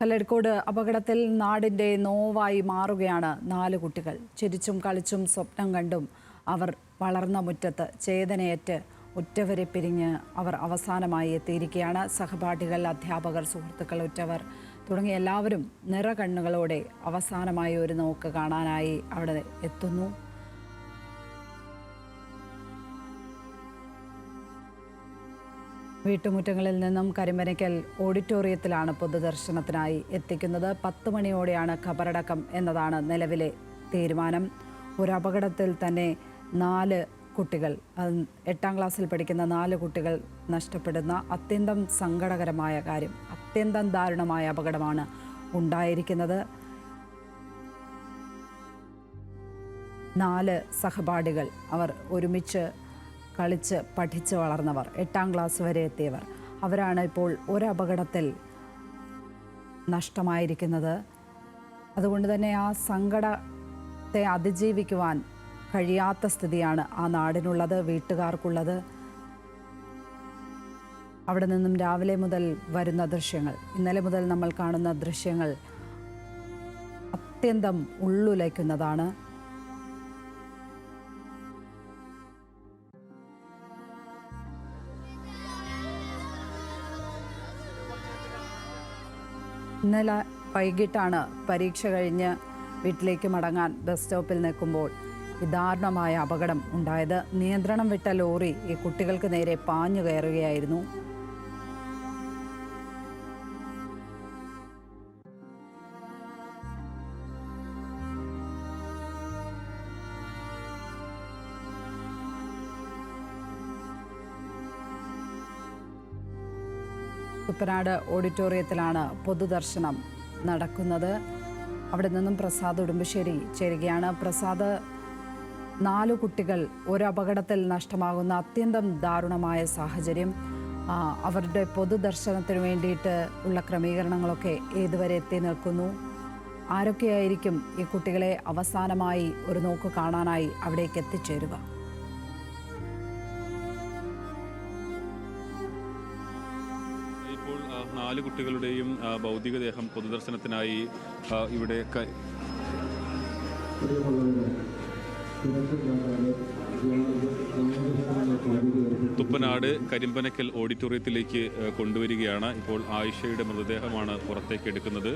കല്ലടിക്കോട് അപകടത്തിൽ നാടിന്റെ നോവായി മാറുകയാണ് നാല് കുട്ടികൾ. ചിരിച്ചും കളിച്ചും സ്വപ്നം കണ്ടും അവർ വളർന്ന മുറ്റത്ത് ചേതനയേറ്റ് ഉറ്റവരെ പിരിഞ്ഞ് അവർ അവസാനമായി എത്തിയിരിക്കുകയാണ്. സഹപാഠികൾ അധ്യാപകർ സുഹൃത്തുക്കൾ ഉറ്റവർ തുടങ്ങിയ എല്ലാവരും നിറകണ്ണുകളോടെ അവസാനമായി ഒരു നോക്ക് കാണാനായി അവിടെ എത്തുന്നു. വീട്ടുമുറ്റങ്ങളിൽ നിന്നും കരിമനയ്ക്കൽ ഓഡിറ്റോറിയത്തിലാണ് പൊതുദർശനത്തിനായി എത്തിക്കുന്നത്. പത്ത് മണിയോടെയാണ് ഖബറടക്കം എന്നതാണ് നിലവിലെ തീരുമാനം. ഒരു അപകടത്തിൽ തന്നെ നാല് കുട്ടികൾ എട്ടാം ക്ലാസ്സിൽ പഠിക്കുന്ന നാല് കുട്ടികൾ നഷ്ടപ്പെടുന്ന അത്യന്തം സങ്കടകരമായ കാര്യം അത്യന്തം ദാരുണമായ അപകടമാണ് ഉണ്ടായിരിക്കുന്നത്. നാല് സഹപാഠികൾ അവർ ഒരുമിച്ച് കളിച്ച് പഠിച്ച് വളർന്നവർ എട്ടാം ക്ലാസ് വരെ എത്തിയവർ. അവരാണ് ഇപ്പോൾ ഒരപകടത്തിൽ നഷ്ടമായിരിക്കുന്നത്. അതുകൊണ്ട് തന്നെ ആ സങ്കടത്തെ അതിജീവിക്കുവാൻ കഴിയാത്ത സ്ഥിതിയാണ് ആ നാടിനുള്ളത് വീട്ടുകാർക്കുള്ളത്. അവിടെ നിന്നും രാവിലെ മുതൽ വരുന്ന ദൃശ്യങ്ങൾ ഇന്നലെ മുതൽ നമ്മൾ കാണുന്ന ദൃശ്യങ്ങൾ അത്യന്തം ഉള്ളുലയ്ക്കുന്നതാണ്. ഇന്നലെ വൈകിട്ടാണ് പരീക്ഷ കഴിഞ്ഞ് വീട്ടിലേക്ക് മടങ്ങാൻ ബസ് സ്റ്റോപ്പിൽ നിൽക്കുമ്പോൾ ദാരുണമായ അപകടം ഉണ്ടായത്. നിയന്ത്രണം വിട്ട ലോറി ഈ കുട്ടികൾക്ക് നേരെ പാഞ്ഞു കയറുകയായിരുന്നു. കുപ്പനാട് ഓഡിറ്റോറിയത്തിലാണ് പൊതുദർശനം നടക്കുന്നത്. അവിടെ നിന്നും പ്രസാദ് ഉടുമ്പശ്ശേരി ചേരുകയാണ്. പ്രസാദ് നാലു കുട്ടികൾ ഒരപകടത്തിൽ നഷ്ടമാകുന്ന അത്യന്തം ദാരുണമായ സാഹചര്യം. അവരുടെ പൊതുദർശനത്തിന് വേണ്ടിയിട്ട് ഉള്ള ക്രമീകരണങ്ങളൊക്കെ ഏതുവരെ എത്തി നിൽക്കുന്നു? ആരൊക്കെയായിരിക്കും ഈ കുട്ടികളെ അവസാനമായി ഒരു നോക്ക് കാണാനായി അവിടേക്ക് എത്തിച്ചേരുക? നാല് കുട്ടികളുടെയും ഭൗതികദേഹം പൊതുദർശനത്തിനായി ഇവിടെ തുപ്പനാട് കരിമ്പനക്കൽ ഓഡിറ്റോറിയത്തിലേക്ക് കൊണ്ടുവരികയാണ്. ഇപ്പോൾ ആയിഷയുടെ മൃതദേഹമാണ് പുറത്തേക്ക് എടുക്കുന്നത്.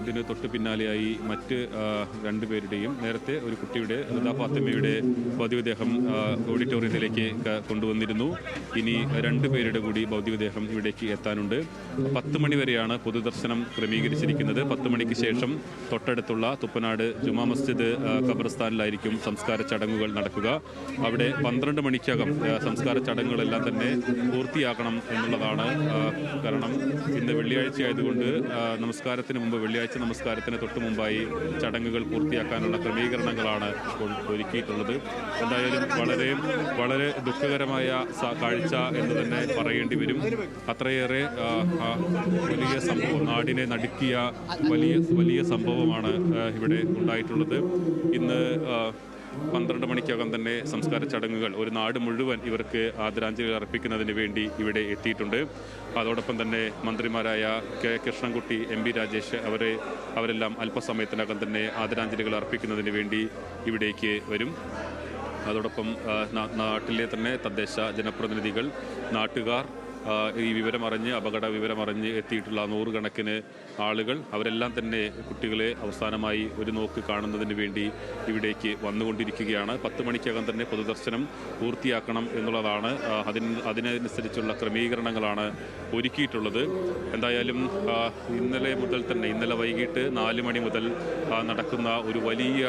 ഇതിന് തൊട്ട് പിന്നാലെയായി മറ്റ് രണ്ടുപേരുടെയും നേരത്തെ ഒരു കുട്ടിയുടെ ലതാ ഫാത്തിമയുടെ ഭൗതികദേഹം ഓഡിറ്റോറിയത്തിലേക്ക് കൊണ്ടുവന്നിരുന്നു. ഇനി രണ്ടുപേരുടെ കൂടി ഭൗതികദേഹം ഇവിടേക്ക് എത്താനുണ്ട്. പത്ത് മണിവരെയാണ് പൊതുദർശനം ക്രമീകരിച്ചിരിക്കുന്നത്. പത്ത് മണിക്ക് ശേഷം തൊട്ടടുത്തുള്ള തുപ്പനാട് ജുമാ മസ്ജിദ് ഖബർസ്ഥാനിലായിരിക്കും സംസ്കാര ചടങ്ങുകൾ നടക്കുക. അവിടെ പന്ത്രണ്ട് മണിക്കകം സംസ്കാര ചടങ്ങുകളെല്ലാം തന്നെ പൂർത്തിയാക്കണം എന്നുള്ളതാണ് കാരണം. ഇന്ന് വെള്ളിയാഴ്ച ആയതുകൊണ്ട് നമസ്കാരത്തിന് മുമ്പ് വെള്ളിയാഴ്ച നമസ്കാരത്തിന് തൊട്ട് മുമ്പായി ചടങ്ങുകൾ പൂർത്തിയാക്കാനുള്ള ക്രമീകരണങ്ങളാണ് ഇപ്പോൾ ഒരുക്കിയിട്ടുള്ളത്. എന്തായാലും വളരെ വളരെ ദുഃഖകരമായ കാഴ്ച എന്ന് തന്നെ പറയേണ്ടി വരും. അത്രയേറെ വലിയ സംഭവം നാടിനെ നടുക്കിയ വലിയ വലിയ സംഭവമാണ് ഇവിടെ ഉണ്ടായിട്ടുള്ളത്. ഇന്ന് പന്ത്രണ്ട് മണിക്കകം തന്നെ സംസ്കാര ചടങ്ങുകൾ ഒരു നാട് മുഴുവൻ ഇവർക്ക് ആദരാഞ്ജലികൾ അർപ്പിക്കുന്നതിന് വേണ്ടി ഇവിടെ എത്തിയിട്ടുണ്ട്. അതോടൊപ്പം തന്നെ മന്ത്രിമാരായ K Krishnankutty M P Rajesh അവരെ അവരെല്ലാം അല്പസമയത്തിനകം തന്നെ ആദരാഞ്ജലികൾ അർപ്പിക്കുന്നതിന് വേണ്ടി ഇവിടേക്ക് വരും. അതോടൊപ്പം നാട്ടിലെ തന്നെ തദ്ദേശ ജനപ്രതിനിധികൾ നാട്ടുകാർ ഈ വിവരമറിഞ്ഞ് അപകട വിവരമറിഞ്ഞ് എത്തിയിട്ടുള്ള നൂറുകണക്കിന് ആളുകൾ അവരെല്ലാം തന്നെ കുട്ടികളെ അവസാനമായി ഒരു നോക്ക് കാണുന്നതിന് വേണ്ടി ഇവിടേക്ക് വന്നുകൊണ്ടിരിക്കുകയാണ്. പത്ത് മണിക്കകം തന്നെ പൊതുദർശനം പൂർത്തിയാക്കണം എന്നുള്ളതാണ് അതിന് അതിനനുസരിച്ചുള്ള ക്രമീകരണങ്ങളാണ് ഒരുക്കിയിട്ടുള്ളത്. എന്തായാലും ഇന്നലെ മുതൽ തന്നെ ഇന്നലെ വൈകിട്ട് നാല് മണി മുതൽ നടക്കുന്ന ഒരു വലിയ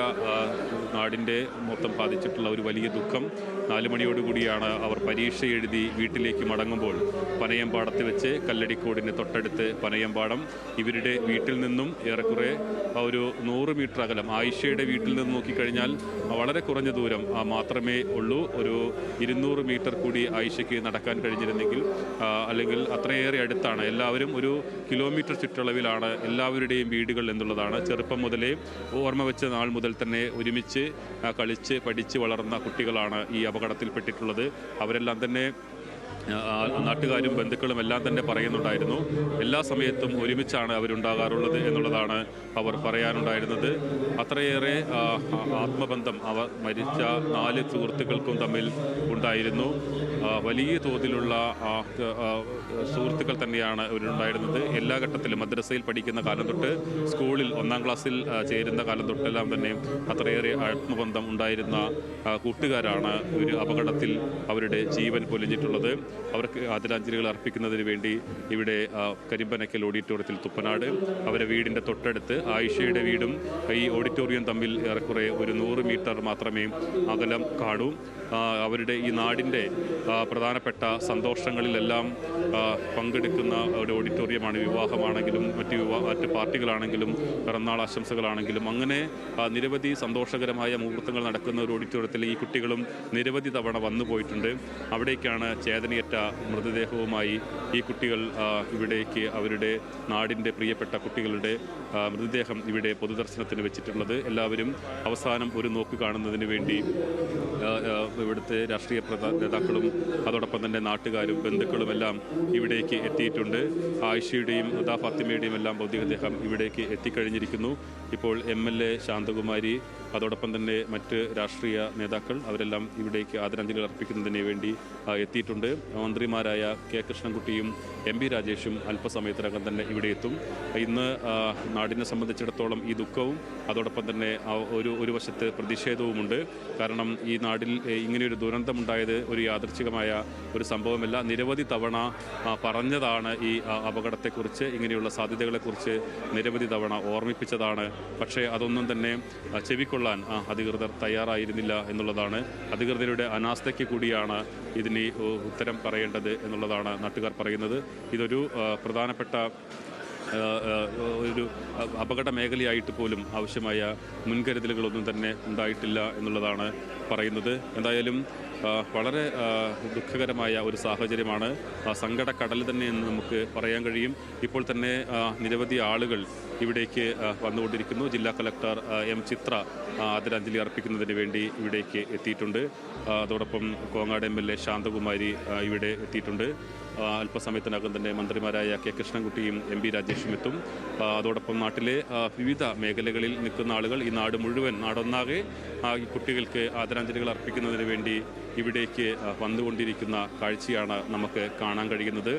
നാടിന്റെ മൊത്തം ബാധിച്ചിട്ടുള്ള ഒരു വലിയ ദുഃഖം നാല് മണിയോടുകൂടിയാണ് അവർ പരീക്ഷ എഴുതി വീട്ടിലേക്ക് മടങ്ങുമ്പോൾ പനയമ്പാടത്ത് വെച്ച് കല്ലടിക്കോടിന് തൊട്ടടുത്ത് പനയമ്പാടം. ഇവരുടെ വീട്ടിൽ നിന്നും ഏറെക്കുറെ ഒരു നൂറ് മീറ്റർ അകലം. ആയിഷയുടെ വീട്ടിൽ നിന്ന് നോക്കിക്കഴിഞ്ഞാൽ വളരെ കുറഞ്ഞ ദൂരം മാത്രമേ ഉള്ളൂ. ഒരു ഇരുന്നൂറ് മീറ്റർ കൂടി ആയിഷയ്ക്ക് നടക്കാൻ കഴിഞ്ഞിരുന്നെങ്കിൽ അല്ലെങ്കിൽ അത്രയേറെ അടുത്താണ്. എല്ലാവരും ഒരു കിലോമീറ്റർ ചുറ്റളവിലാണ് എല്ലാവരുടെയും വീടുകൾ എന്നുള്ളതാണ്. ചെറുപ്പം മുതലേ ഓർമ്മ വെച്ച നാൾ മുതൽ തന്നെ ഒരുമിച്ച് കളിച്ച് പഠിച്ച് വളർന്ന കുട്ടികളാണ് ഈ അപകടത്തിൽപ്പെട്ടിട്ടുള്ളത്. അവരെല്ലാം തന്നെ നാട്ടുകാരും ബന്ധുക്കളും എല്ലാം തന്നെ പറയുന്നുണ്ടായിരുന്നു. എല്ലാ സമയത്തും ഒരുമിച്ചാണ് അവരുണ്ടാകാറുള്ളത് എന്നുള്ളതാണ് അവർ പറയാനുണ്ടായിരുന്നത്. അത്രയേറെ ആത്മബന്ധം അവർ മരിച്ച നാല് സുഹൃത്തുക്കൾക്കും തമ്മിൽ ഉണ്ടായിരുന്നു. വലിയ തോതിലുള്ള സുഹൃത്തുക്കൾ തന്നെയാണ് ഇവരുണ്ടായിരുന്നത്. എല്ലാ ഘട്ടത്തിലും മദ്രസയിൽ പഠിക്കുന്ന കാലം തൊട്ട് സ്കൂളിൽ ഒന്നാം ക്ലാസ്സിൽ ചേരുന്ന കാലം തൊട്ടെല്ലാം തന്നെ അത്രയേറെ ആത്മബന്ധം ഉണ്ടായിരുന്ന കൂട്ടുകാരാണ് ഒരു അപകടത്തിൽ അവരുടെ ജീവൻ പൊലിഞ്ഞിട്ടുള്ളത് അവർക്ക് ആദരാഞ്ജലികൾ അർപ്പിക്കുന്നതിന് വേണ്ടി ഇവിടെ കരിമ്പനക്കൽ ഓഡിറ്റോറിയത്തിൽ തുപ്പനാട് അവരെ വീടിന്റെ തൊട്ടടുത്ത് ആയിഷയുടെ വീടും ഈ ഓഡിറ്റോറിയം തമ്മിൽ ഏറെക്കുറെ ഒരു നൂറ് മീറ്റർ മാത്രമേ അകലം കാണൂ. അവരുടെ ഈ നാടിന്റെ പ്രധാനപ്പെട്ട സന്തോഷങ്ങളിലെല്ലാം പങ്കെടുക്കുന്ന ഒരു ഓഡിറ്റോറിയമാണ് വിവാഹമാണെങ്കിലും മറ്റ് വിവാഹ മറ്റ് പാർട്ടികളാണെങ്കിലും പിറന്നാൾ ആശംസകളാണെങ്കിലും അങ്ങനെ നിരവധി സന്തോഷകരമായ മുഹൂർത്തങ്ങൾ നടക്കുന്ന ഒരു ഓഡിറ്റോറിയത്തിൽ ഈ കുട്ടികളും നിരവധി തവണ വന്നു പോയിട്ടുണ്ട്. അവിടേക്കാണ് ചേതനയേറ്റ മൃതദേഹവുമായി ഈ കുട്ടികൾ ഇവിടേക്ക് അവരുടെ നാടിന്റെ പ്രിയപ്പെട്ട കുട്ടികളുടെ മൃതദേഹം ഇവിടെ പൊതുദർശനത്തിന് വെച്ചിട്ടുള്ളത്. എല്ലാവരും അവസാനം ഒരു നോക്ക് കാണുന്നതിന് വേണ്ടി ഇവിടുത്തെ രാഷ്ട്രീയ നേതാക്കളും അതോടൊപ്പം തന്നെ നാട്ടുകാരും ബന്ധുക്കളുമെല്ലാം ഇവിടേക്ക് എത്തിയിട്ടുണ്ട്. ആയിഷയുടെയും ഉദാ ഫാത്തിമയുടെയും എല്ലാം ഭൗതികദേഹം ഇവിടേക്ക് എത്തിക്കഴിഞ്ഞിരിക്കുന്നു. ഇപ്പോൾ എം എൽ എ ശാന്തകുമാരി അതോടൊപ്പം തന്നെ മറ്റ് രാഷ്ട്രീയ നേതാക്കൾ അവരെല്ലാം ഇവിടേക്ക് ആദരാഞ്ജലികൾ അർപ്പിക്കുന്നതിന് വേണ്ടി എത്തിയിട്ടുണ്ട്. മന്ത്രിമാരായ കെ കൃഷ്ണൻകുട്ടിയും എം പി രാജേഷും അല്പസമയത്തിനകം തന്നെ ഇവിടെ എത്തും. ഇന്ന് നാടിനെ സംബന്ധിച്ചിടത്തോളം ഈ ദുഃഖവും അതോടൊപ്പം തന്നെ ഒരു ഒരു വശത്ത് പ്രതിഷേധവുമുണ്ട്. കാരണം ഈ നാടിൽ ഇങ്ങനെയൊരു ദുരന്തമുണ്ടായത് ഒരു യാദർച്ഛികമായ ഒരു സംഭവമല്ല. നിരവധി തവണ പറഞ്ഞതാണ് ഈ അപകടത്തെക്കുറിച്ച് ഇങ്ങനെയുള്ള സാധ്യതകളെക്കുറിച്ച് നിരവധി തവണ ഓർമ്മിപ്പിച്ചതാണ്. പക്ഷേ അതൊന്നും തന്നെ ആ, ചെവിക്കൊള്ളാൻ ആ, അധികൃതർ തയ്യാറായിരുന്നില്ല എന്നുള്ളതാണ്. അധികൃതരുടെ അനാസ്ഥയ്ക്ക് കൂടിയാണ് ഇതിന് ഉത്തരം പറയേണ്ടത് എന്നുള്ളതാണ് നാട്ടുകാർ പറയുന്നത്. ഇതൊരു പ്രധാനപ്പെട്ട ഒരു അപകട മേഖലയായിട്ട് പോലും ആവശ്യമായ മുൻകരുതലുകളൊന്നും തന്നെ ഉണ്ടായിട്ടില്ല എന്നുള്ളതാണ് പറയുന്നത്. എന്തായാലും വളരെ ദുഃഖകരമായ ഒരു സാഹചര്യമാണ്. സങ്കട സങ്കടക്കടൽ തന്നെ എന്ന് നമുക്ക് പറയാൻ കഴിയും. ഇപ്പോൾ തന്നെ നിരവധി ആളുകൾ ഇവിടേക്ക് വന്നുകൊണ്ടിരിക്കുന്നു. ജില്ലാ കലക്ടർ എം ചിത്ര ആദരാഞ്ജലി അർപ്പിക്കുന്നതിന് വേണ്ടി ഇവിടേക്ക് എത്തിയിട്ടുണ്ട്. അതോടൊപ്പം Kongad M L A Shanthakumari ഇവിടെ എത്തിയിട്ടുണ്ട്. അല്പസമയത്തിനകം തന്നെ മന്ത്രിമാരായ കെ കൃഷ്ണൻകുട്ടിയും എം പി രാജേഷും എത്തും അതോടൊപ്പം നാട്ടിലെ വിവിധ മേഖലകളിൽ നിൽക്കുന്ന ആളുകൾ ഈ നാട് മുഴുവൻ നാടൊന്നാകെ കുട്ടികൾക്ക് ആദരാഞ്ജലികൾ അർപ്പിക്കുന്നതിന് വേണ്ടി ഇവിടേക്ക് വന്നുകൊണ്ടിരിക്കുന്ന കാഴ്ചയാണ് നമുക്ക് കാണാൻ കഴിയുന്നത്.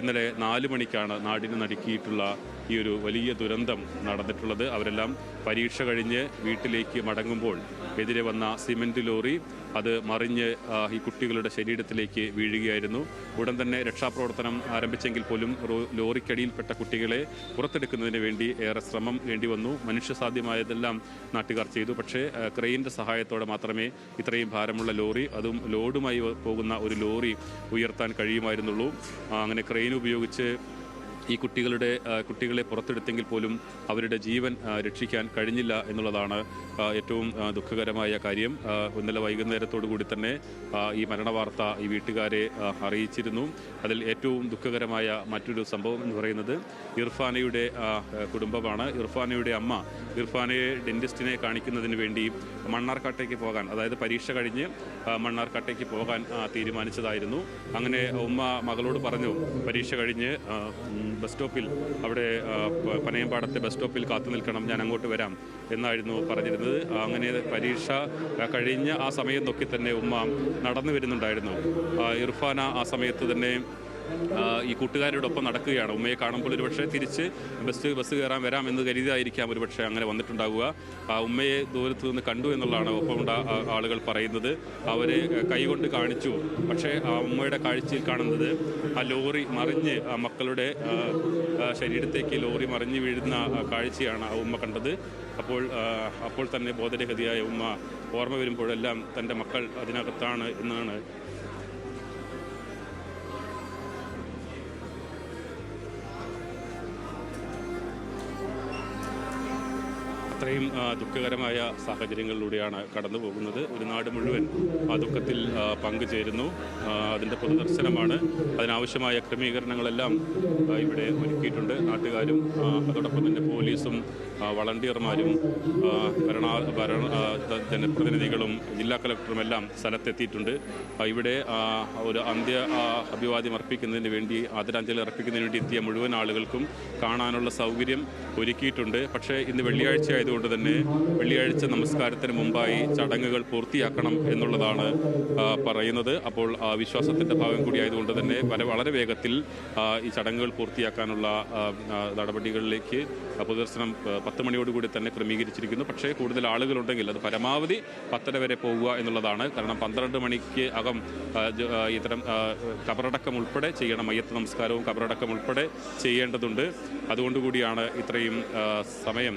ഇന്നലെ നാല് മണിക്കാണ് നാടിന് നടുക്കിയിട്ടുള്ള ഈ ഒരു വലിയ ദുരന്തം നടന്നിട്ടുള്ളത്. അവരെല്ലാം പരീക്ഷ കഴിഞ്ഞ് വീട്ടിലേക്ക് മടങ്ങുമ്പോൾ എതിരെ വന്ന സിമന്റ് ലോറി അത് മറിഞ്ഞ് ഈ കുട്ടികളുടെ ശരീരത്തിലേക്ക് വീഴുകയായിരുന്നു. ഉടൻ തന്നെ രക്ഷാപ്രവർത്തനം ആരംഭിച്ചെങ്കിൽ പോലും ലോറിക്കടിയിൽപ്പെട്ട കുട്ടികളെ പുറത്തെടുക്കുന്നതിന് വേണ്ടി ഏറെ ശ്രമം വേണ്ടി വന്നു മനുഷ്യസാധ്യമായതെല്ലാം നാട്ടുകാർ ചെയ്തു. പക്ഷേ ക്രെയിന്റെ സഹായത്തോടെ മാത്രമേ ഇത്രയും ഭാരമുള്ള ലോറി അതും ലോഡുമായി പോകുന്ന ഒരു ലോറി ഉയർത്താൻ കഴിയുമായിരുന്നുള്ളൂ. അങ്ങനെ ക്രെയിൻ ഉപയോഗിച്ച് ഈ കുട്ടികളുടെ കുട്ടികളെ പുറത്തെടുത്തെങ്കിൽ പോലും അവരുടെ ജീവൻ രക്ഷിക്കാൻ കഴിഞ്ഞില്ല എന്നുള്ളതാണ് ഏറ്റവും ദുഃഖകരമായ കാര്യം. ഇന്നലെ വൈകുന്നേരത്തോടു കൂടി തന്നെ ഈ മരണവാർത്ത ഈ വീട്ടുകാരെ അറിയിച്ചിരുന്നു. അതിൽ ഏറ്റവും ദുഃഖകരമായ മറ്റൊരു സംഭവം എന്ന് പറയുന്നത് ഇർഫാനയുടെ കുടുംബമാണ്. ഇർഫാനയുടെ അമ്മ ഇർഫാനയെ ഡെന്റിസ്റ്റിനെ കാണിക്കുന്നതിന് വേണ്ടി മണ്ണാർക്കാട്ടേക്ക് പോകാൻ അതായത് പരീക്ഷ കഴിഞ്ഞ് മണ്ണാർക്കാട്ടേക്ക് പോകാൻ തീരുമാനിച്ചതായിരുന്നു. അങ്ങനെ ഉമ്മ മകളോട് പറഞ്ഞു പരീക്ഷ കഴിഞ്ഞ് ബസ് സ്റ്റോപ്പിൽ അവിടെ പനയമ്പാടത്തെ ബസ് സ്റ്റോപ്പിൽ കാത്തു നിൽക്കണം ഞാൻ അങ്ങോട്ട് വരാം എന്നായിരുന്നു പറഞ്ഞിരുന്നത്. അങ്ങനെ പരീക്ഷ കഴിഞ്ഞ ആ സമയം നോക്കി തന്നെ ഉമ്മ നടന്നു വരുന്നുണ്ടായിരുന്നു. ഇർഫാന ആ സമയത്ത് തന്നെ ഈ കൂട്ടുകാരോടൊപ്പം നടക്കുകയാണ്. ഉമ്മയെ കാണുമ്പോൾ ഒരുപക്ഷെ തിരിച്ച് ബസ് ബസ് കയറാൻ വരാം എന്ന് കരുതിയായിരിക്കാം. ഒരുപക്ഷെ അങ്ങനെ വന്നിട്ടുണ്ടാവുക. ഉമ്മയെ ദൂരത്ത് നിന്ന് കണ്ടു എന്നുള്ളതാണ് ഒപ്പം ആളുകൾ പറയുന്നത്. അവർ കൈകൊണ്ട് കാണിച്ചു. പക്ഷേ ആ ഉമ്മയുടെ കാഴ്ചയിൽ കാണുന്നത് ആ ലോറി മറിഞ്ഞ് ആ മക്കളുടെ ശരീരത്തേക്ക് ലോറി മറിഞ്ഞ് വീഴുന്ന കാഴ്ചയാണ് ആ ഉമ്മ കണ്ടത്. അപ്പോൾ അപ്പോൾ തന്നെ ബോധരഹിതയായ ഉമ്മ ഓർമ്മ വരുമ്പോഴെല്ലാം തന്റെ മക്കൾ അതിനകത്താണ് എന്നാണ് അത്രയും ദുഃഖകരമായ സാഹചര്യങ്ങളിലൂടെയാണ് കടന്നു പോകുന്നത്. ഒരു നാട് മുഴുവൻ ആ ദുഃഖത്തിൽ പങ്കുചേരുന്നു. അതിന്റെ പൊതുദർശനമാണ്. അതിനാവശ്യമായ ക്രമീകരണങ്ങളെല്ലാം ഇവിടെ ഒരുക്കിയിട്ടുണ്ട് നാട്ടുകാരും അതോടൊപ്പം തന്നെ പോലീസും വളണ്ടിയർമാരും ഭരണ ഭരണ ജനപ്രതിനിധികളും ജില്ലാ കളക്ടറും എല്ലാം സ്ഥലത്തെത്തിയിട്ടുണ്ട് ഇവിടെ ഒരു അന്ത്യ അഭിവാദ്യം അർപ്പിക്കുന്നതിന് വേണ്ടി ആദരാഞ്ജലി അർപ്പിക്കുന്നതിന് വേണ്ടി എത്തിയ മുഴുവൻ ആളുകൾക്കും കാണാനുള്ള സൗകര്യം ഒരുക്കിയിട്ടുണ്ട്. പക്ഷേ ഇന്ന് വെള്ളിയാഴ്ച ആയതുകൊണ്ട് തന്നെ വെള്ളിയാഴ്ച നമസ്കാരത്തിന് മുമ്പായി ചടങ്ങുകൾ പൂർത്തിയാക്കണം എന്നുള്ളതാണ് പറയുന്നത്. അപ്പോൾ വിശ്വാസത്തിന്റെ ഭാഗം കൂടി ആയതുകൊണ്ട് തന്നെ വളരെ വേഗത്തിൽ ഈ ചടങ്ങുകൾ പൂർത്തിയാക്കാനുള്ള നടപടികളിലേക്ക് പൊതുദർശനം പത്ത് മണിയോടുകൂടി തന്നെ ക്രമീകരിച്ചിരിക്കുന്നു. പക്ഷേ കൂടുതൽ ആളുകളുണ്ടെങ്കിൽ അത് പരമാവധി പത്തര വരെ പോകുക എന്നുള്ളതാണ്. കാരണം പന്ത്രണ്ട് മണിക്ക് അകം ഇത്തരം കബറടക്കം ഉൾപ്പെടെ ചെയ്യണം. മയ്യത്ത് നമസ്കാരവും കബറടക്കം ഉൾപ്പെടെ ചെയ്യേണ്ടതുണ്ട്. അതുകൊണ്ടുകൂടിയാണ് ഇത്രയും സമയം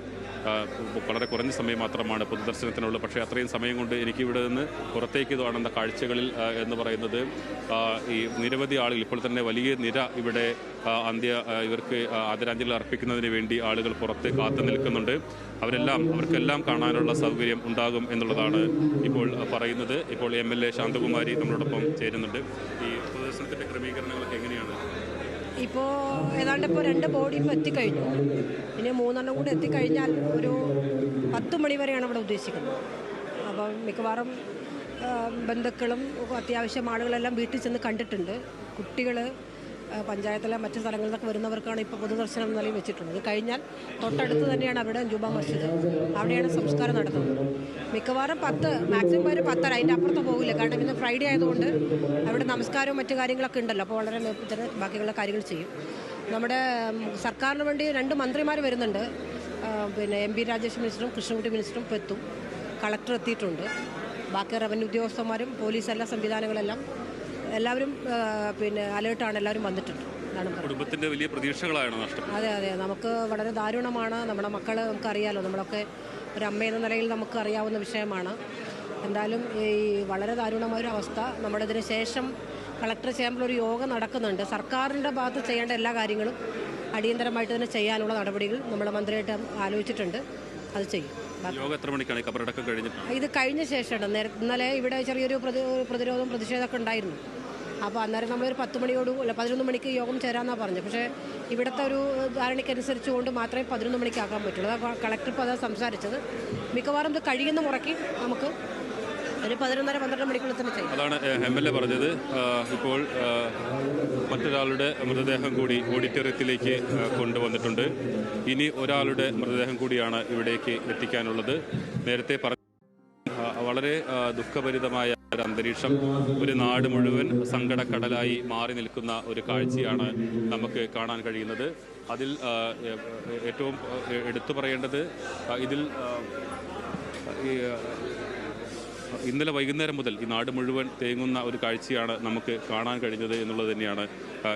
വളരെ കുറഞ്ഞ സമയം മാത്രമാണ് പൊതുദർശനത്തിനുള്ളത് പക്ഷേ അത്രയും സമയം കൊണ്ട് എനിക്ക് ഇവിടെ നിന്ന് പുറത്തേക്ക് കാണുന്ന കാഴ്ചകളിൽ എന്ന് പറയുന്നത്. ഈ നിരവധി ആളുകൾ ഇപ്പോൾ തന്നെ വലിയ നിര ഇവിടെ അന്ത്യ ഇവർക്ക് ആദരാഞ്ജലി അർപ്പിക്കുന്നതിന് വേണ്ടി ആളുകൾ പുറത്ത് കാത്തു നിൽക്കുന്നുണ്ട്. അവരെല്ലാം അവർക്കെല്ലാം കാണാനുള്ള സൗകര്യം ഉണ്ടാകും എന്നുള്ളതാണ് ഇപ്പോൾ പറയുന്നത്. ഇപ്പോൾ എം എൽ എ ശാന്തകുമാരി നമ്മളോടൊപ്പം ചേരുന്നുണ്ട്. ഈ പൊതുദർശനത്തിന്റെ എങ്ങനെയാണ് ഇപ്പോൾ ഏതാണ്ട് ഇപ്പോൾ രണ്ട് ബോഡി ഇപ്പോൾ എത്തിക്കഴിഞ്ഞു. ഇനി മൂന്നെണ്ണം കൂടി എത്തിക്കഴിഞ്ഞാൽ ഒരു പത്ത് മണി വരെയാണ് ഇവിടെ ഉദ്ദേശിക്കുന്നത്. അപ്പം മിക്കവാറും ബന്ധുക്കളും അത്യാവശ്യം ആളുകളെല്ലാം വീട്ടിൽ ചെന്ന് കണ്ടിട്ടുണ്ട്. കുട്ടികൾ പഞ്ചായത്തിലെ മറ്റ് സ്ഥലങ്ങളിൽ നിന്നൊക്കെ വരുന്നവർക്കാണ് ഇപ്പോൾ പൊതുദർശനം നിലയിൽ വെച്ചിട്ടുള്ളത്. കഴിഞ്ഞാൽ തൊട്ടടുത്ത് തന്നെയാണ് അവിടെ ജുബ മസ്ജിദ്. അവിടെയാണ് സംസ്കാരം നടത്തുന്നത്. മിക്കവാറും പത്ത് മാക്സിമം ഒരു പത്തര അതിന്റെ അപ്പുറത്ത് പോകില്ല കാരണം ഇന്ന് ഫ്രൈഡേ ആയതുകൊണ്ട് അവിടെ നമസ്കാരവും മറ്റു കാര്യങ്ങളൊക്കെ ഉണ്ടല്ലോ. അപ്പോൾ വളരെ എളുപ്പത്തിൽ ബാക്കിയുള്ള കാര്യങ്ങൾ ചെയ്യും. നമ്മുടെ സർക്കാരിന് വേണ്ടി രണ്ട് മന്ത്രിമാർ വരുന്നുണ്ട്. പിന്നെ എം പി രാജേഷ് മിനിസ്റ്ററും കൃഷ്ണൻകുട്ടി മിനിസ്റ്ററും ഇപ്പോൾ എത്തും. കളക്ടർ എത്തിയിട്ടുണ്ട്. ബാക്കി റവന്യൂ ഉദ്യോഗസ്ഥന്മാരും പോലീസ് സംവിധാനങ്ങളെല്ലാം എല്ലാവരും പിന്നെ അലേർട്ടാണ് എല്ലാവരും വന്നിട്ടുണ്ട്. കുടുംബത്തിന്റെ വലിയ പ്രതീക്ഷകളാണ് നഷ്ടപ്പെട്ടത്. അതെ അതെ. നമുക്ക് വളരെ ദാരുണമാണ്. നമ്മുടെ മക്കൾ നമുക്കറിയാലോ. നമ്മളൊക്കെ ഒരു അമ്മ എന്ന നിലയിൽ നമുക്ക് അറിയാവുന്ന വിഷയമാണ്. എന്തായാലും ഈ വളരെ ദാരുണമായ ഒരു അവസ്ഥ. നമ്മുടെ ഇതിന് ശേഷം കളക്ടർ ചേംബറിൽ ഒരു യോഗം നടക്കുന്നുണ്ട്. സർക്കാരിന്റെ ഭാഗത്ത് ചെയ്യേണ്ട എല്ലാ കാര്യങ്ങളും അടിയന്തരമായിട്ട് തന്നെ ചെയ്യാനുള്ള നടപടികൾ നമ്മൾ മന്ത്രിയായിട്ട് ആലോചിച്ചിട്ടുണ്ട്. അത് ചെയ്യും. ഇത് കഴിഞ്ഞ ശേഷമാണ്. ഇന്നലെ ഇവിടെ ചെറിയൊരു പ്രതിരോധം പ്രതിഷേധമൊക്കെ ഉണ്ടായിരുന്നു. അപ്പോൾ അന്നേരം നമ്മളൊരു പത്ത് മണിയോട് അല്ല പതിനൊന്ന് മണിക്ക് യോഗം ചേരാമെന്നാണ് പറഞ്ഞത്. പക്ഷേ ഇവിടുത്തെ ഒരു ധാരണയ്ക്കനുസരിച്ച് കൊണ്ട് മാത്രമേ പതിനൊന്ന് മണിക്ക് ആക്കാൻ പറ്റുള്ളൂ. അതാ കളക്ടർ ഇപ്പോൾ അതാ സംസാരിച്ചത്. മിക്കവാറും ഇത് കഴിയുന്ന മുറയ്ക്ക് നമുക്ക് ഒരു പതിനൊന്നര പന്ത്രണ്ട് മണിക്കുള്ളിൽ തന്നെ ചെയ്യാം. അതാണ് എം എൽ എ പറഞ്ഞത്. ഇപ്പോൾ മറ്റൊരാളുടെ മൃതദേഹം കൂടി ഓഡിറ്റോറിയത്തിലേക്ക് കൊണ്ടുവന്നിട്ടുണ്ട്. ഇനി ഒരാളുടെ മൃതദേഹം കൂടിയാണ് ഇവിടേക്ക് എത്തിക്കാനുള്ളത്. നേരത്തെ പറഞ്ഞ വളരെ ദുഃഖഭരിതമായ ഒരു അന്തരീക്ഷം ഒരു നാട് മുഴുവൻ സങ്കടക്കടലായി മാറി നിൽക്കുന്ന ഒരു കാഴ്ചയാണ് നമുക്ക് കാണാൻ കഴിയുന്നത്. അതിൽ ഏറ്റവും എടുത്തു പറയേണ്ടത് ഇതിൽ ഇന്നലെ വൈകുന്നേരം മുതൽ ഈ നാട് മുഴുവൻ തേങ്ങുന്ന ഒരു കാഴ്ചയാണ് നമുക്ക് കാണാൻ കഴിഞ്ഞത് എന്നുള്ളത് തന്നെയാണ്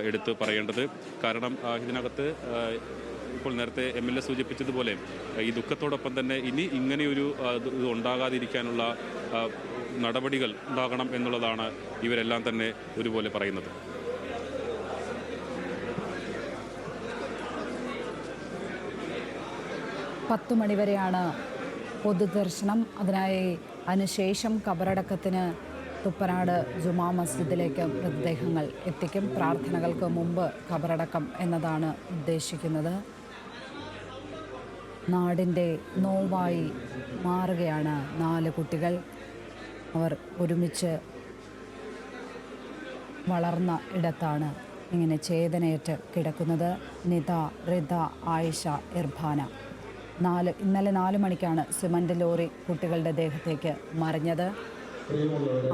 എടുത്തു പറയേണ്ടത്. കാരണം ഇതിനകത്ത് ഇപ്പോൾ നേരത്തെ എം എൽ എ സൂചിപ്പിച്ചതുപോലെ ഈ ദുഃഖത്തോടൊപ്പം തന്നെ ഇനി ഇങ്ങനെയൊരു ഇത് ഉണ്ടാകാതിരിക്കാനുള്ള നടപടികൾ ഉണ്ടാകണം എന്നുള്ളതാണ് ഇവരെല്ലാം തന്നെ ഒരുപോലെ പറയുന്നത്. പത്ത് മണിവരെയാണ് പൊതുദർശനം. അതിനായി അതിനുശേഷം കബറടക്കത്തിന് തുപ്പനാട് ജുമാ മസ്ജിദിലേക്ക് മൃതദേഹങ്ങൾ എത്തിക്കും. പ്രാർത്ഥനകൾക്ക് മുമ്പ് കബറടക്കം എന്നതാണ് ഉദ്ദേശിക്കുന്നത്. നാടിന്റെ നോവായി മാറുകയാണ് നാല് കുട്ടികൾ. അവർ ഒരുമിച്ച് വളർന്ന ഇടത്താണ് ഇങ്ങനെ ചേതനയേറ്റ് കിടക്കുന്നത്. നിത റിത ആയിഷ ഇർഫാന. നാല് ഇന്നലെ നാല് മണിക്കാണ് സിമന്റ് ലോറി കുട്ടികളുടെ ദേഹത്തേക്ക് മറിഞ്ഞത്.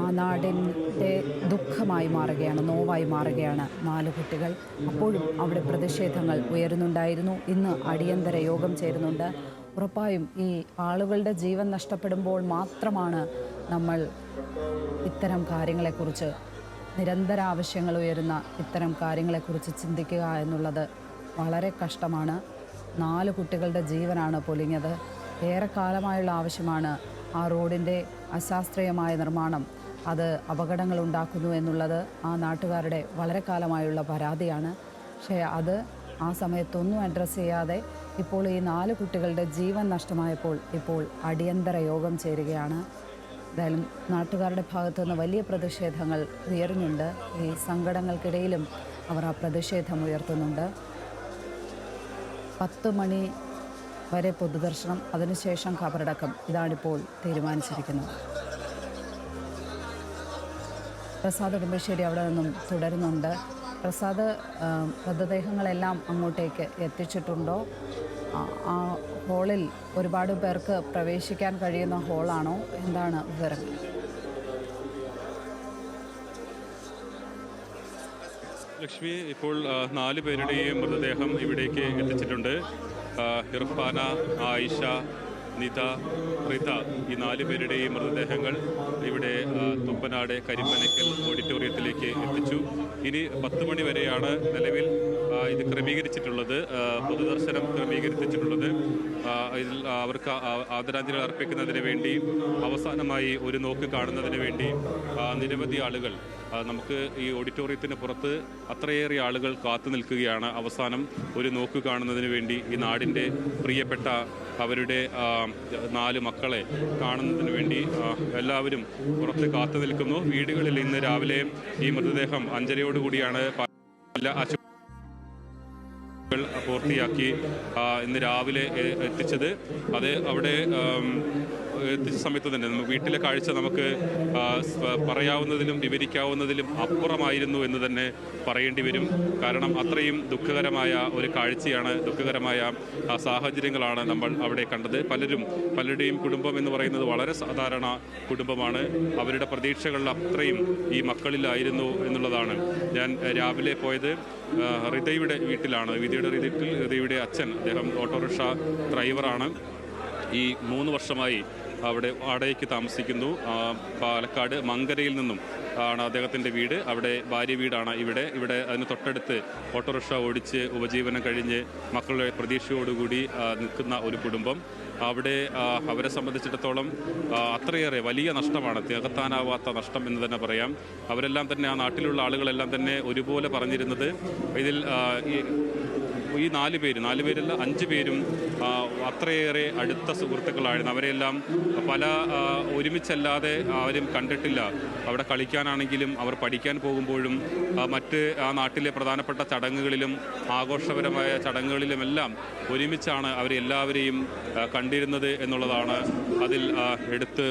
ആ നാടിന്റെ ദുഃഖമായി മാറുകയാണ് നോവായി മാറുകയാണ് നാല് കുട്ടികൾ അപ്പോഴും അവിടെ പ്രതിഷേധങ്ങൾ ഉയരുന്നുണ്ടായിരുന്നു. ഇന്ന് അടിയന്തര യോഗം ചേരുന്നുണ്ട്. ഉറപ്പായും ഈ ആളുകളുടെ ജീവൻ നഷ്ടപ്പെടുമ്പോൾ മാത്രമാണ് നമ്മൾ ഇത്തരം കാര്യങ്ങളെക്കുറിച്ച് നിരന്തര ആവശ്യങ്ങൾ ഉയരുന്ന ഇത്തരം കാര്യങ്ങളെക്കുറിച്ച് ചിന്തിക്കുക എന്നുള്ളത് വളരെ കഷ്ടമാണ്. നാല് കുട്ടികളുടെ ജീവനാണ് പൊലിഞ്ഞത്. ഏറെക്കാലമായുള്ള ആവശ്യമാണ് ആ റോഡിന്റെ അശാസ്ത്രീയമായ നിർമ്മാണം. അത് അപകടങ്ങൾ ഉണ്ടാക്കുന്നു എന്നുള്ളത് ആ നാട്ടുകാരുടെ വളരെ കാലമായുള്ള പരാതിയാണ്. പക്ഷേ അത് ആ സമയത്തൊന്നും അഡ്രസ്സ് ചെയ്യാതെ ഇപ്പോൾ ഈ നാല് കുട്ടികളുടെ ജീവൻ നഷ്ടമായപ്പോൾ ഇപ്പോൾ അടിയന്തര യോഗം ചേരുകയാണ്. എന്തായാലും നാട്ടുകാരുടെ ഭാഗത്തു നിന്ന് വലിയ പ്രതിഷേധങ്ങൾ ഉയരുന്നുണ്ട്. ഈ സങ്കടങ്ങൾക്കിടയിലും അവർ ആ പ്രതിഷേധം ഉയർത്തുന്നുണ്ട്. പത്ത് മണി വരെ പൊതുദർശനം അതിനുശേഷം ഖബറടക്കം. ഇതാണിപ്പോൾ തീരുമാനിച്ചിരിക്കുന്നത്. പ്രസാദ് ഉടുമ്പശ്ശേരി അവിടെ നിന്നും തുടരുന്നുണ്ട്. പ്രസാദ് മൃതദേഹങ്ങളെല്ലാം അങ്ങോട്ടേക്ക് എത്തിച്ചിട്ടുണ്ടോ? ആ, ഹോളിൽ ഒരുപാട് പേർക്ക് പ്രവേശിക്കാൻ കഴിയുന്ന ഹോളാണോ? എന്താണ് വിവരം? ലക്ഷ്മി ഇപ്പോൾ നാല് പേരുടെയും മൃതദേഹം ഇവിടേക്ക് എത്തിച്ചിട്ടുണ്ട്. ഇർഫാന ആയിഷ നിത റിത ഈ നാല് പേരുടെയും മൃതദേഹങ്ങൾ ഇവിടെ തുമ്പനാട് കരിമ്പനക്കൽ ഓഡിറ്റോറിയത്തിലേക്ക് എത്തിച്ചു. ഇനി പത്ത് മണി വരെയാണ് നിലവിൽ ഇത് ക്രമീകരിച്ചിട്ടുള്ളത് പൊതുദർശനം ക്രമീകരിച്ചിട്ടുള്ളത് ഇതിൽ അവർക്ക് ആദരാഞ്ജലികൾ അർപ്പിക്കുന്നതിന് വേണ്ടി അവസാനമായി ഒരു നോക്ക് കാണുന്നതിന് വേണ്ടി നിരവധി ആളുകൾ നമുക്ക് ഈ ഓഡിറ്റോറിയത്തിന് പുറത്ത് അത്രയേറെ ആളുകൾ കാത്തു നിൽക്കുകയാണ്. അവസാനം ഒരു നോക്ക് കാണുന്നതിന് വേണ്ടി ഈ നാടിന്റെ പ്രിയപ്പെട്ട അവരുടെ നാല് മക്കളെ കാണുന്നതിന് വേണ്ടി എല്ലാവരും പുറത്ത് കാത്തു നിൽക്കുന്നു. വീടുകളിൽ ഇന്ന് രാവിലെ ഈ മൃതദേഹം അഞ്ചരയോടുകൂടിയാണ് കൾ പൂർത്തിയാക്കി ഇന്ന് രാവിലെ എത്തിച്ചത്. അത് അവിടെ എത്തിച്ച സമയത്ത് തന്നെ വീട്ടിലെ കാഴ്ച നമുക്ക് പറയാവുന്നതിലും വിവരിക്കാവുന്നതിലും അപ്പുറമായിരുന്നു എന്ന് തന്നെ പറയേണ്ടി വരും. കാരണം അത്രയും ദുഃഖകരമായ ഒരു കാഴ്ചയാണ് ദുഃഖകരമായ സാഹചര്യങ്ങളാണ് നമ്മൾ അവിടെ കണ്ടത്. പലരും പലരുടെയും കുടുംബം എന്ന് പറയുന്നത് വളരെ സാധാരണ കുടുംബമാണ്. അവരുടെ പ്രതീക്ഷകൾ അത്രയും ഈ മക്കളിലായിരുന്നു എന്നുള്ളതാണ്. ഞാൻ രാവിലെ പോയത് ഹൃദയുടെ വീട്ടിലാണ്. വിധിയുടെ ഹൃദയത്തിൽ ഹൃദയുടെ അച്ഛൻ അദ്ദേഹം ഓട്ടോറിക്ഷ ഡ്രൈവറാണ്. ഈ മൂന്ന് വർഷമായി അവിടെ വാടകയ്ക്ക് താമസിക്കുന്നു. പാലക്കാട് മങ്കരയിൽ നിന്നും ആണ് അദ്ദേഹത്തിന്റെ വീട്. അവിടെ ഭാര്യ വീടാണ് ഇവിടെ. ഇവിടെ അതിന് തൊട്ടടുത്ത് ഓട്ടോറിക്ഷ ഓടിച്ച് ഉപജീവനം കഴിഞ്ഞ് മക്കളുടെ പ്രതീക്ഷയോടുകൂടി നിൽക്കുന്ന ഒരു കുടുംബം. അവിടെ അവരെ സംബന്ധിച്ചിടത്തോളം അത്രയേറെ വലിയ നഷ്ടമാണ് തികത്താനാവാത്ത നഷ്ടം എന്ന് തന്നെ പറയാം. അവരെല്ലാം തന്നെ ആ നാട്ടിലുള്ള ആളുകളെല്ലാം തന്നെ ഒരുപോലെ പറഞ്ഞിരുന്നത്. ഇതിൽ ഈ നാല് പേര് നാല് പേരല്ല അഞ്ച് പേരും അത്രയേറെ അടുത്ത സുഹൃത്തുക്കളായിരുന്നു. അവരെല്ലാം പല ഒരുമിച്ചല്ലാതെ ആരും കണ്ടിട്ടില്ല. അവിടെ കളിക്കാനാണെങ്കിലും അവർ പഠിക്കാൻ പോകുമ്പോഴും മറ്റ് ആ നാട്ടിലെ പ്രധാനപ്പെട്ട ചടങ്ങുകളിലും ആഘോഷപരമായ ചടങ്ങുകളിലുമെല്ലാം ഒരുമിച്ചാണ് അവരെല്ലാവരെയും കണ്ടിരുന്നത് എന്നുള്ളതാണ് അതിൽ എടുത്ത്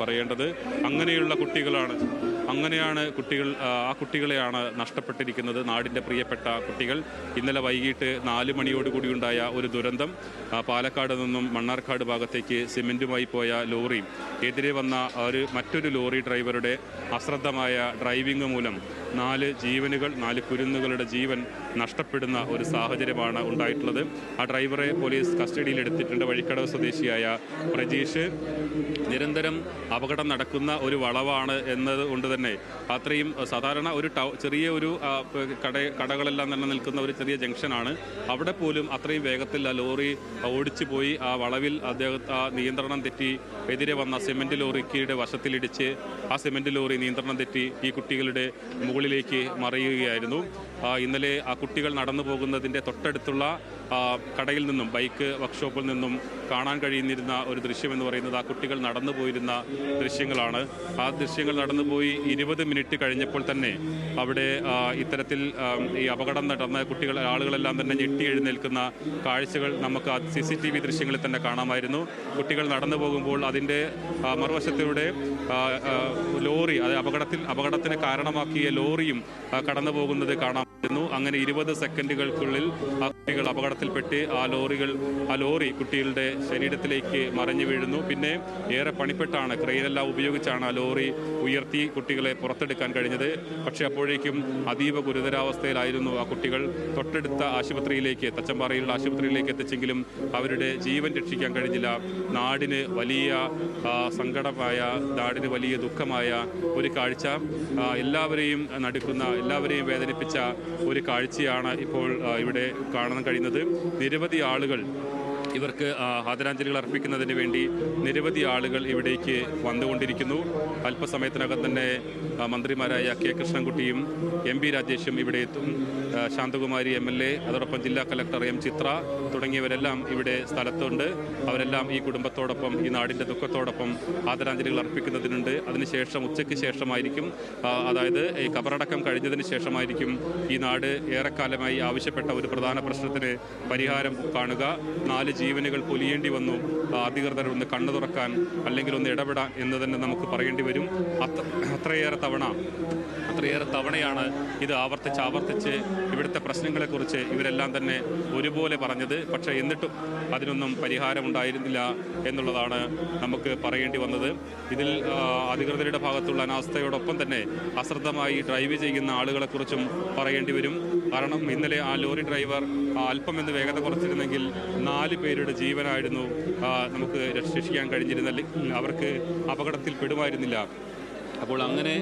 പറയേണ്ടത്. അങ്ങനെയുള്ള കുട്ടികളാണ് അങ്ങനെയാണ് കുട്ടികൾ ആ, കുട്ടികളെയാണ് നഷ്ടപ്പെട്ടിരിക്കുന്നത്. നാടിന്റെ പ്രിയപ്പെട്ട കുട്ടികൾ. ഇന്നലെ വൈകിട്ട് നാല് മണിയോടുകൂടി ഉണ്ടായ ഒരു ദുരന്തം പാലക്കാട് നിന്നും മണ്ണാർക്കാട് ഭാഗത്തേക്ക് സിമെന്റുമായി പോയ ലോറി. എതിരെ വന്ന ഒരു മറ്റൊരു ലോറി ഡ്രൈവറുടെ അശ്രദ്ധമായ ഡ്രൈവിംഗ് മൂലം നാല് ജീവനുകൾ നാല് കുരുന്നുകളുടെ ജീവൻ നഷ്ടപ്പെടുന്ന ഒരു സാഹചര്യമാണ് ഉണ്ടായിട്ടുള്ളത്. ആ ഡ്രൈവറെ പോലീസ് കസ്റ്റഡിയിൽ എടുത്തിട്ടുണ്ട് വഴിക്കടവ് സ്വദേശിയായ പ്രജീഷ്. നിരന്തരം അപകടം നടക്കുന്ന ഒരു വളവാണ് എന്നത് കൊണ്ട് തന്നെ അത്രയും സാധാരണ ഒരു ചെറിയ ഒരു കട കടകളെല്ലാം തന്നെ നിൽക്കുന്ന ഒരു ചെറിയ ജംഗ്ഷനാണ്. അവിടെ പോലും അത്രയും വേഗത്തിൽ ആ ലോറി ഓടിച്ചു പോയി ആ വളവിൽ അദ്ദേഹം ആ നിയന്ത്രണം തെറ്റി എതിരെ വന്ന സിമെന്റ് ലോറിക്കയുടെ വശത്തിലിടിച്ച് ആ സിമെന്റ് ലോറി നിയന്ത്രണം തെറ്റി ഈ കുട്ടികളുടെ മുകളിലേക്ക് മറിയുകയായിരുന്നു. ഇന്നലെ ആ കുട്ടികൾ നടന്നു പോകുന്നതിന്റെ തൊട്ടടുത്തുള്ള കടയിൽ നിന്നും ബൈക്ക് വർക്ക്ഷോപ്പിൽ നിന്നും കാണാൻ കഴിയുന്നിരുന്ന ഒരു ദൃശ്യം എന്ന് പറയുന്നത് ആ കുട്ടികൾ നടന്നു പോയിരുന്ന ദൃശ്യങ്ങളാണ്. ആ ദൃശ്യങ്ങൾ നടന്നുപോയി ഇരുപത് മിനിറ്റ് കഴിഞ്ഞപ്പോൾ തന്നെ അവിടെ ഇത്തരത്തിൽ ഈ അപകടം നടന്ന കുട്ടികൾ ആളുകളെല്ലാം തന്നെ ഞെട്ടി എഴുന്നേൽക്കുന്ന കാഴ്ചകൾ നമുക്ക് സി സി ടി വി ദൃശ്യങ്ങളിൽ തന്നെ കാണാമായിരുന്നു. കുട്ടികൾ നടന്നു പോകുമ്പോൾ അതിന്റെ മറുവശത്തിലൂടെ ലോറി അത് അപകടത്തിൽ അപകടത്തിന് കാരണമാക്കിയ ലോറിയും കടന്നു പോകുന്നത് കാണാമായിരുന്നു. അങ്ങനെ ഇരുപത് സെക്കൻഡുകൾക്കുള്ളിൽ ആ കുട്ടികൾ അപകടത്തിൽപ്പെട്ട് ആ ലോറികൾ ആ ലോറി കുട്ടികളുടെ ശരീരത്തിലേക്ക് മറിഞ്ഞു വീഴുന്നു. പിന്നെ ഏറെ പണിപ്പെട്ടാണ് ക്രെയിനെല്ലാം ഉപയോഗിച്ചാണ് ആ ലോറി ഉയർത്തി കുട്ടികളെ പുറത്തെടുക്കാൻ കഴിഞ്ഞത്. പക്ഷേ അപ്പോഴേക്കും അതീവ ഗുരുതരാവസ്ഥയിലായിരുന്നു ആ കുട്ടികൾ. തൊട്ടടുത്ത ആശുപത്രിയിലേക്ക് തച്ചമ്പാറയിലുള്ള ആശുപത്രിയിലേക്ക് എത്തിച്ചെങ്കിലും അവരുടെ ജീവൻ രക്ഷിക്കാൻ കഴിഞ്ഞില്ല. നാടിന് വലിയ സങ്കടമായ നാടിന് വലിയ ദുഃഖമായ ഒരു കാഴ്ച. എല്ലാവരെയും നടുക്കുന്ന എല്ലാവരെയും വേദനിപ്പിച്ച ഒരു കാഴ്ചയാണ് ഇപ്പോൾ ഇവിടെ കാണാൻ കഴിയുന്നത്. നിരവധി ആളുകൾ ഇവർക്ക് ആദരാഞ്ജലികൾ അർപ്പിക്കുന്നതിന് വേണ്ടി നിരവധി ആളുകൾ ഇവിടേക്ക് വന്നുകൊണ്ടിരിക്കുന്നു. അല്പസമയത്തിനകം തന്നെ മന്ത്രിമാരായ കെ കൃഷ്ണൻകുട്ടിയും എം പി രാജേഷും ഇവിടെ എത്തും. ശാന്തകുമാരി എം എൽ എ അതോടൊപ്പം ജില്ലാ കലക്ടർ എം ചിത്ര തുടങ്ങിയവരെല്ലാം ഇവിടെ സ്ഥലത്തുണ്ട്. അവരെല്ലാം ഈ കുടുംബത്തോടൊപ്പം ഈ നാടിന്റെ ദുഃഖത്തോടൊപ്പം ആദരാഞ്ജലികൾ അർപ്പിക്കുന്നതിനുണ്ട്. അതിനുശേഷം ഉച്ചയ്ക്ക് ശേഷമായിരിക്കും അതായത് ഈ കബറടക്കം കഴിഞ്ഞതിന് ശേഷമായിരിക്കും ഈ നാട് ഏറെക്കാലമായി ആവശ്യപ്പെട്ട ഒരു പ്രധാന പ്രശ്നത്തിന് പരിഹാരം കാണുക. നാല് ജീവനുകൾ പൊലിയേണ്ടി വന്നു അധികൃതർ ഒന്ന് കണ്ണു തുറക്കാൻ അല്ലെങ്കിൽ ഒന്ന് ഇടപെടാൻ എന്ന് തന്നെ നമുക്ക് പറയേണ്ടി വരും. അത്ര അത്രയേറെ തവണ അത്രയേറെ തവണയാണ് ഇത് ആവർത്തിച്ച് ആവർത്തിച്ച് ഇവിടുത്തെ പ്രശ്നങ്ങളെക്കുറിച്ച് ഇവരെല്ലാം തന്നെ ഒരുപോലെ പറഞ്ഞത്. പക്ഷേ എന്നിട്ടും അതിനൊന്നും പരിഹാരം ഉണ്ടായിരുന്നില്ല എന്നുള്ളതാണ് നമുക്ക് പറയേണ്ടി വന്നത്. ഇതിൽ അധികൃതരുടെ ഭാഗത്തുള്ള അനാസ്ഥയോടൊപ്പം തന്നെ അശ്രദ്ധമായി ഡ്രൈവ് ചെയ്യുന്ന ആളുകളെക്കുറിച്ചും പറയേണ്ടി വരും. കാരണം ഇന്നലെ ആ ലോറി ഡ്രൈവർ അല്പമെന്ന് വേഗത കുറച്ചിരുന്നെങ്കിൽ നാല് പേരുടെ ജീവനായിരുന്നു നമുക്ക് രക്ഷിക്കാൻ കഴിഞ്ഞിരുന്നില്ല അവർക്ക് അപകടത്തിൽ പെടുമായിരുന്നില്ല. അപ്പോൾ അങ്ങനെ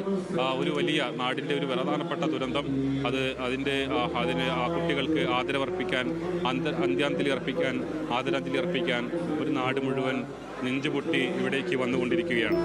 ഒരു വലിയ നാടിന്റെ ഒരു പ്രധാനപ്പെട്ട ദുരന്തം അത് അതിന്റെ അതിന് ആ കുട്ടികൾക്ക് ആദരവർപ്പിക്കാൻ അന്ത അന്ത്യാഞ്ജലി അർപ്പിക്കാൻ ആദരാഞ്ജലി അർപ്പിക്കാൻ ഒരു നാട് മുഴുവൻ നെഞ്ചുപൊട്ടി ഇവിടേക്ക് വന്നുകൊണ്ടിരിക്കുകയാണ്.